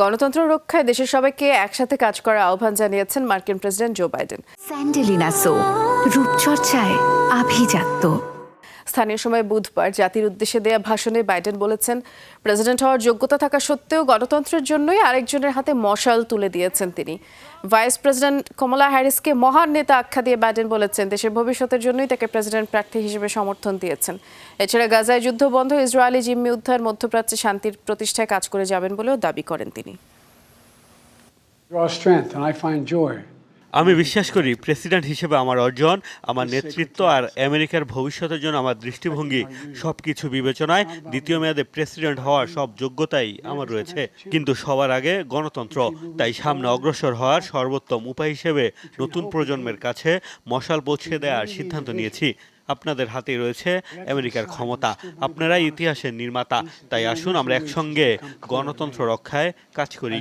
গণতন্ত্র রক্ষায় দেশের সবাইকে একসাথে কাজ করার আহ্বান জানিয়েছেন মার্কিন প্রেসিডেন্ট জো বাইডেন। স্যান্ডেলিনা সো, রূপচর্চায় আভিজাত্য। স্থানীয় সময় বুধবার জাতির উদ্দেশ্যে দেয়া ভাষণে বাইডেন বলেছেন প্রেসিডেন্ট হওয়ার যোগ্যতা থাকা সত্ত্বেও গণতন্ত্রের জন্যই আরেকজনের হাতে মশাল তুলে দিয়েছেন তিনি। ভাইস প্রেসিডেন্ট কমলা হ্যারিসকে মহান নেতা আখ্যা দিয়ে বাইডেন বলেছেন দেশের ভবিষ্যতের জন্যই তাকে প্রেসিডেন্ট প্রার্থী হিসেবে সমর্থন দিয়েছেন। এছাড়া গাজায় যুদ্ধ বন্ধ ইসরায়েলি জিম্মি উদ্ধার মধ্যপ্রাচ্যে শান্তির প্রতিষ্ঠায় কাজ করে যাবেন বলেও দাবি করেন তিনি। Draw strength, and I find joy আমি বিশ্বাস করি প্রেসিডেন্ট হিসেবে আমার অর্জন আমার নেতৃত্ব আর আমেরিকার ভবিষ্যতের জন্য আমার দৃষ্টিভঙ্গি সব কিছু বিবেচনায় দ্বিতীয় মেয়াদে প্রেসিডেন্ট হওয়ার সব যোগ্যতাই আমার রয়েছে। কিন্তু সবার আগে গণতন্ত্র তাই সামনে অগ্রসর হওয়ার সর্বোত্তম উপায় হিসেবে নতুন প্রজন্মের কাছে মশাল পৌঁছে দেওয়ার সিদ্ধান্ত নিয়েছি। আপনাদের হাতে রয়েছে আমেরিকার ক্ষমতা। আপনারাই ইতিহাসের নির্মাতা। তাই আসুন আমরা একসঙ্গে গণতন্ত্র রক্ষায় কাজ করি।